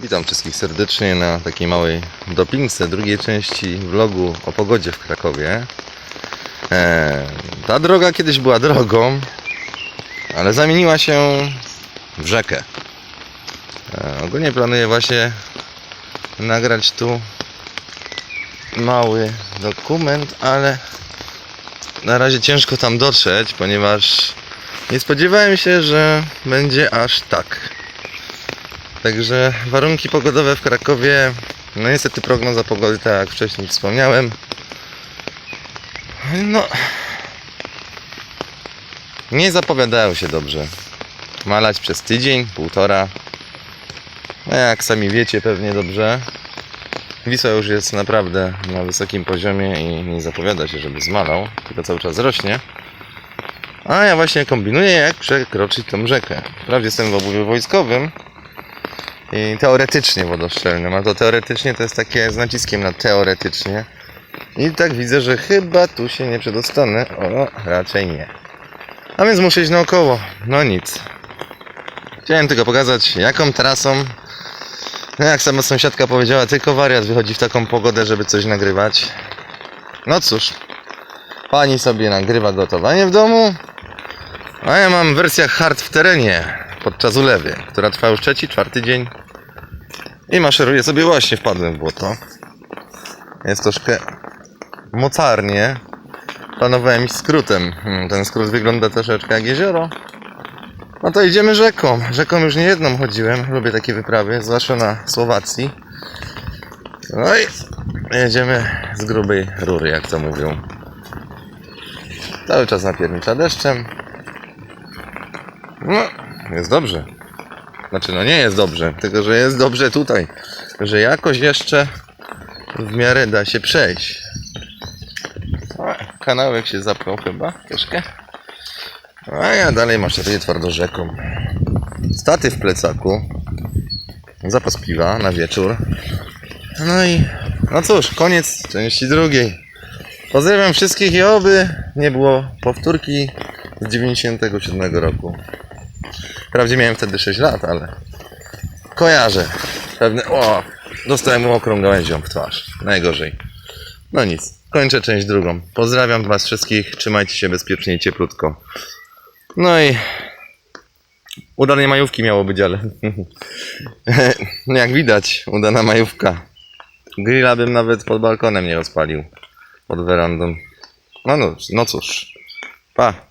Witam wszystkich serdecznie na takiej małej dopince drugiej części vlogu o pogodzie w Krakowie. E, ta droga kiedyś była drogą, ale zamieniła się w rzekę. E, ogólnie planuję właśnie nagrać tu mały dokument, ale na razie ciężko tam dotrzeć, ponieważ nie spodziewałem się, że będzie aż tak. Także warunki pogodowe w Krakowie, no niestety prognoza pogody, tak jak wcześniej wspomniałem, no nie zapowiadają się dobrze. Malać przez tydzień, półtora. No jak sami wiecie pewnie dobrze, Wisła już jest naprawdę na wysokim poziomie i nie zapowiada się, żeby zmalał, tylko cały czas rośnie. A ja właśnie kombinuję, jak przekroczyć tą rzekę. Wprawdzie jestem w obuwiu wojskowym i teoretycznie wodoszczelnym, a to teoretycznie to jest takie z naciskiem na teoretycznie. I tak widzę, że chyba tu się nie przedostanę. O, raczej nie. A więc muszę iść naokoło. No nic. Chciałem tylko pokazać, jaką trasą no jak sama sąsiadka powiedziała, tylko wariat wychodzi w taką pogodę, żeby coś nagrywać. No cóż, pani sobie nagrywa gotowanie w domu, a ja mam wersję hard w terenie podczas ulewy, która trwa już trzeci, czwarty dzień i maszeruję sobie właśnie wpadłem w błoto. Jest troszkę mocarnie. Planowałem iść skrótem. Hmm, Ten skrót wygląda troszeczkę jak jezioro. No to idziemy rzeką. Rzeką już nie jedną chodziłem. Lubię takie wyprawy, zwłaszcza na Słowacji. No i jedziemy z grubej rury, jak to mówią. Cały czas napiernicza deszczem. No, jest dobrze. Znaczy, no nie jest dobrze, tylko że jest dobrze tutaj. Że jakoś jeszcze w miarę da się przejść. Kanałek się zapchał chyba troszkę. A ja dalej maszeruję twardo rzeką. Staty w plecaku. Zapas piwa na wieczór. No i no cóż, koniec części drugiej. Pozdrawiam wszystkich i oby nie było powtórki z 97 roku. Wprawdzie miałem wtedy 6 lat, ale kojarzę. Pewne. O! Dostałem mokrą gałęzią w twarz. Najgorzej. No nic. Kończę część drugą. Pozdrawiam Was wszystkich. Trzymajcie się bezpiecznie i cieplutko. No i udanej majówki miało być, ale jak widać, udana majówka. Grilla bym nawet pod balkonem nie rozpalił. Pod werandą. No, no, no cóż. Pa.